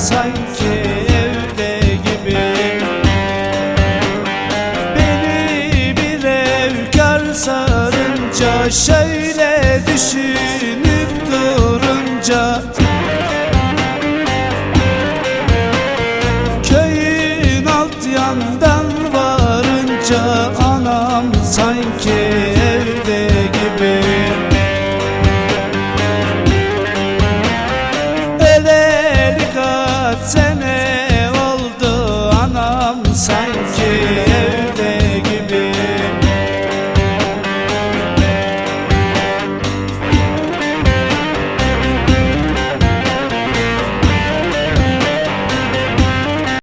sanki evde gibi. Beni bir evkar sarınca Şöyle düşünüp durunca. Köyün alt yandan varınca Anam sanki Anam sanki.